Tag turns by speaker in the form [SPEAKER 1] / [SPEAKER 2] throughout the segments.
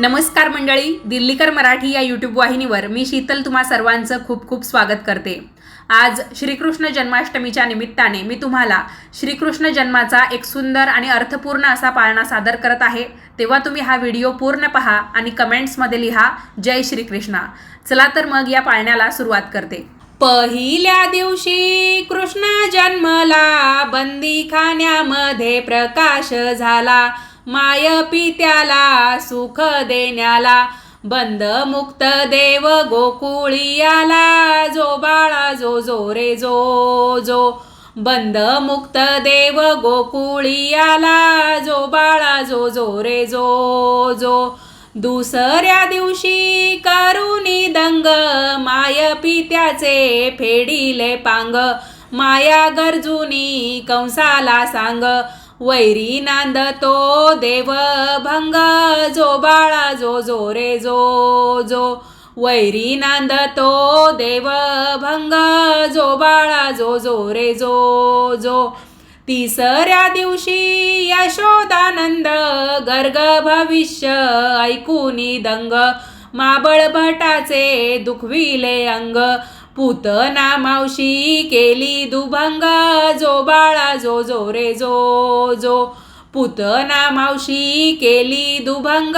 [SPEAKER 1] नमस्कार मंडळी दिल्लीकर मराठी या यूट्यूब वाहिनीवर मी शीतल तुम्हा सर्वांचं खूप खूप स्वागत करते. आज श्रीकृष्ण जन्माष्टमीच्या निमित्ताने मी तुम्हाला श्रीकृष्ण जन्माचा एक सुंदर आणि अर्थपूर्ण असा पाळणा सादर करत आहे. तेव्हा तुम्ही हा व्हिडिओ पूर्ण पहा आणि कमेंट्समध्ये लिहा जय श्रीकृष्णा. चला तर मग या पाळण्याला सुरुवात करते. पहिल्या दिवशी कृष्ण जन्मला बंदी खाण्यामध्ये प्रकाश झाला. माय पित्याला सुख देण्याला बंद मुक्त देव गोकुळियाला जो बाळा जो जो रे जो जो बंद मुक्त देव गोकुळी आला जो बाळा जो जो रे जो जो दुसऱ्या दिवशी करुणी दंग माय पित्याचे फेडिले पांग माया गरजुनी कंसाला सांग वैरी नांदतो देव भंग जो बाळा जो जो रे जो जो. वैरी नांदतो देव भंग जो बाळा जो जो रे जो जो. तिसऱ्या दिवशी यशोदानंद गर्ग भविष्य ऐकूनी दंग माबळ भटाचे दुखविले अंग. पुतना मावशी केली दुभंग जो बाळा जो जो रे जो जो. पुतना मावशी केली दुभंग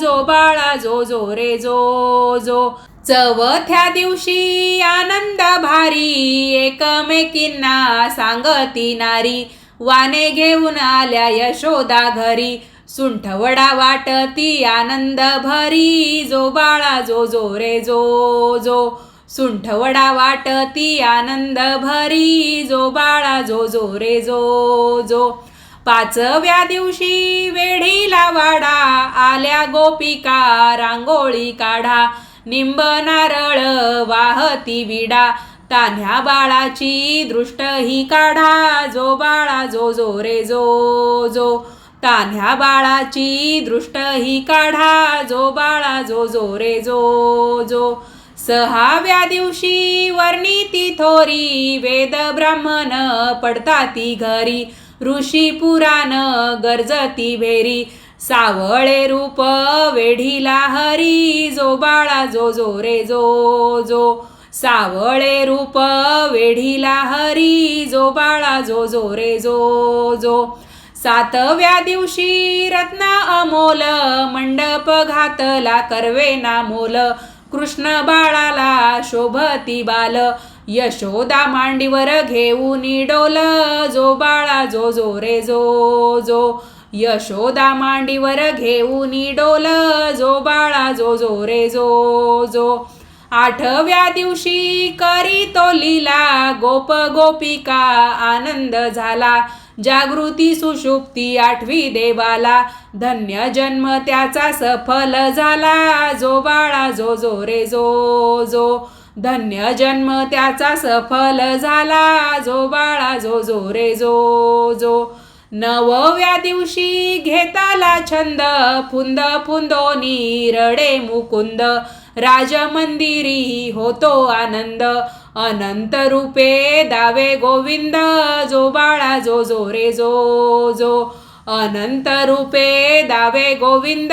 [SPEAKER 1] जो बाळा जो जो रे जो जो. चवथ्या दिवशी आनंद भारी एकमेकींना सांगती नारी वाने घेऊन आल्या यशोदा घरी सुंठवडा वाटती आनंद भरी. जो बाळा जो जो रे जो जो. सुंठवडा वाटती आनंद भरी जो बाळा जो जो रे जो जो. पाचव्या दिवशी वेढीला वाडा आल्या गोपिका रांगोळी काढा. निंब नारळ वाहती विडा. तान्ह्या बाळाची दृष्ट ही काढा. जो बाळा जो जो रे जो जो. तान्ह्या बाळाची दृष्ट ही काढा. जो बाळा जो जो रे जो जो. सहाव्या दिवशी वर्णिती थोरी वेद ब्राह्मण पडताती घरी. ऋषी पुराण गरजती भेरी सावळे रूप वेढीला हरी जो बाळा जो जो रे जो जो. सावळे रूप वेढीला हरी जो बाळा जो जो रे जो जो. सातव्या दिवशी रत्न अमोल मंडप घातला करवे ना मोल कृष्ण बाळाला शोभती बाल. यशोदा मांडीवर घेऊन डोल जो बाळा जो जो रे जो जो. यशोदा मांडीवर घेऊन डोल जो बाळा जो जो रे जो जो. आठव्या दिवशी करी तो लिला गोप गोपिका आनंद झाला. जागृती सुषुप्ती आठवी देवाला. धन्य जन्म त्याचा सफल झाला. जो बाळा जो जो रे जो जो. धन्य जन्म त्याचा सफल झाला. जो बाळा जो जो रे जो जो. नवव्या दिवशी घेताला छंद. फुंद फुंदो नीरडे मुकुंद. राजमंदिरी होतो आनंद. अनंत रूपे दावे गोविंद जो बाळा जो जो रे जो जो. अनंत रूपे दावे गोविंद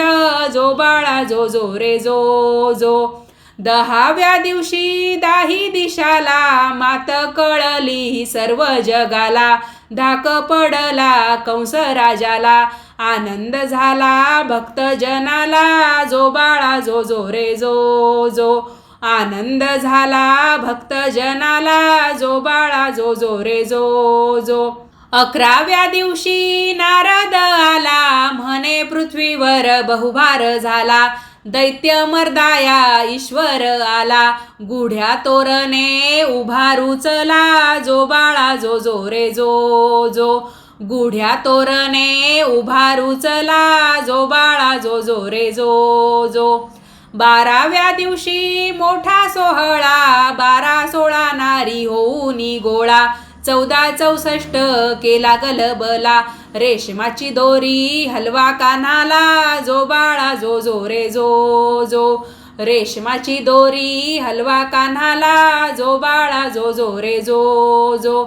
[SPEAKER 1] जो बाळा जो जो रे जो जो. दहाव्या दिवशी दाही दिशाला मात कळली सर्व जगाला. धाक पडला कंस राजाला आनंद झाला भक्त जनाला. जो बाळा जो जो रे जो जो. आनंद झाला भक्त जनाला जो बाळा जो जो रे जो जो. अकराव्या दिवशी नारद आला म्हणे पृथ्वीवर बहुभार झाला. दैत्य मर्दाया ईश्वर आला. गुढ्या तोरणे उभारूचला जो बाळा जो जो रे जो जो. गुढ्या तोरणे उभारूचला जो बाळा जो जो रे जो जो. बाराव्या दिवशी मोठा सोहळा बारा सोळा नारी होऊनी गोळा. चौदा चौसष्ट केला गलबला रेशमाची दोरी हलवा कानाला जो बाळा जो जो रे जो जो. रेशमाची दोरी हलवा कान्हाला जो बाळा जो जो रे जो जो.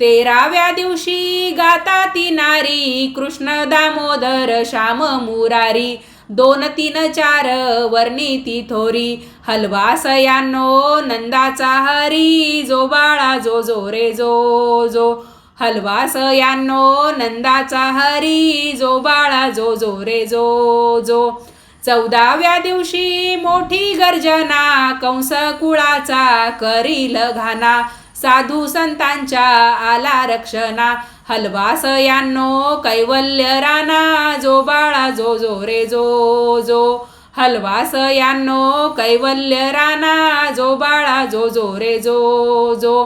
[SPEAKER 1] तेराव्या दिवशी गाता ती नारी कृष्ण दामोदर श्याम मुरारी. दोन तीन चार वर्णी ती थोरी. हलवास यानो नंदाचा हरी जो बाळा जो जो रे जो जो. हलवास यानो नंदाचा हरी जो बाळा जो जो रे जो जो. चौदाव्या दिवशी मोठी गर्जना कंस कुळाचा करील घाना. साधू संतांच्या आला रक्षणा. हलवास यानो कैवल्य राणा जो बाळा जो जो रे जो जो. हलवास यानो कैवल्य राणा जो बाळा जो जो रे जो जो.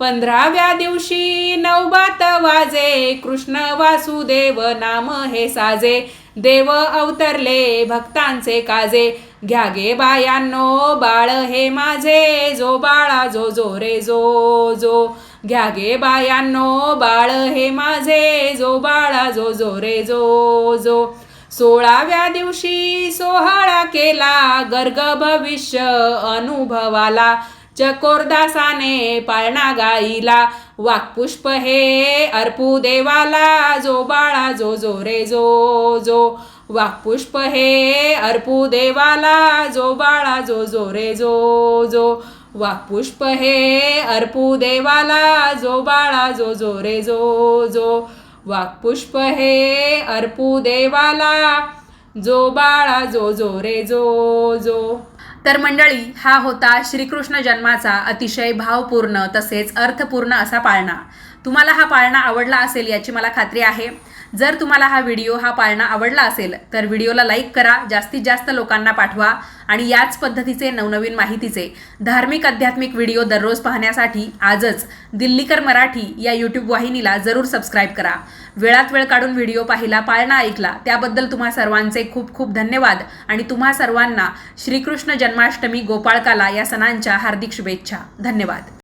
[SPEAKER 1] पंधराव्या दिवशी नवबात वाजे कृष्ण वासुदेव नाम हे साजे. देव अवतरले भक्तांचे काजे. घ्या गे बायांनो बाळ हे माझे. जो बाळा जो जो रे जो जो. घ्या गे बायांनो बाळ हे माझे जो बाळा जो जो रे जो जो. सोळाव्या दिवशी सोहळा केला गर्ग भविष्य अनुभवाला. चकोरदासाने पाळणा गाईला. वाक्पुष्प हे अर्पू देवाला जो बाळा जो जो रे जो जो. वाक्पुष्प हे अर्पू देवाला जो बाळा जो जो रे जो जो. वाकपुष्प हे अर्पू देवाला जो बाळा जो जो रे जो. जो वाक्पुष्प हे अर्पू देवाला जो बाळा जो जो रे जो जो. तर मंडळी हा होता श्रीकृष्ण जन्माचा अतिशय भावपूर्ण तसेच अर्थपूर्ण असा पाळणा. तुम्हाला हा पाळणा आवडला असेल याची मला खात्री आहे. जर तुम्हाला हा व्हिडिओ हा पाळणा आवडला असेल तर व्हिडिओला लाईक करा जास्तीत जास्त लोकांना पाठवा आणि याच पद्धतीचे नवनवीन माहितीचे धार्मिक आध्यात्मिक व्हिडिओ दररोज पाहण्यासाठी आजच दिल्लीकर मराठी या यूट्यूब वाहिनीला जरूर सबस्क्राईब करा. वेळात वेळ काढून व्हिडिओ पाहिला पाळणा ऐकला त्याबद्दल तुम्हा सर्वांचे खूप खूप धन्यवाद आणि तुम्हा सर्वांना श्रीकृष्ण जन्माष्टमी गोपाळकाला या सणांच्या हार्दिक शुभेच्छा. धन्यवाद.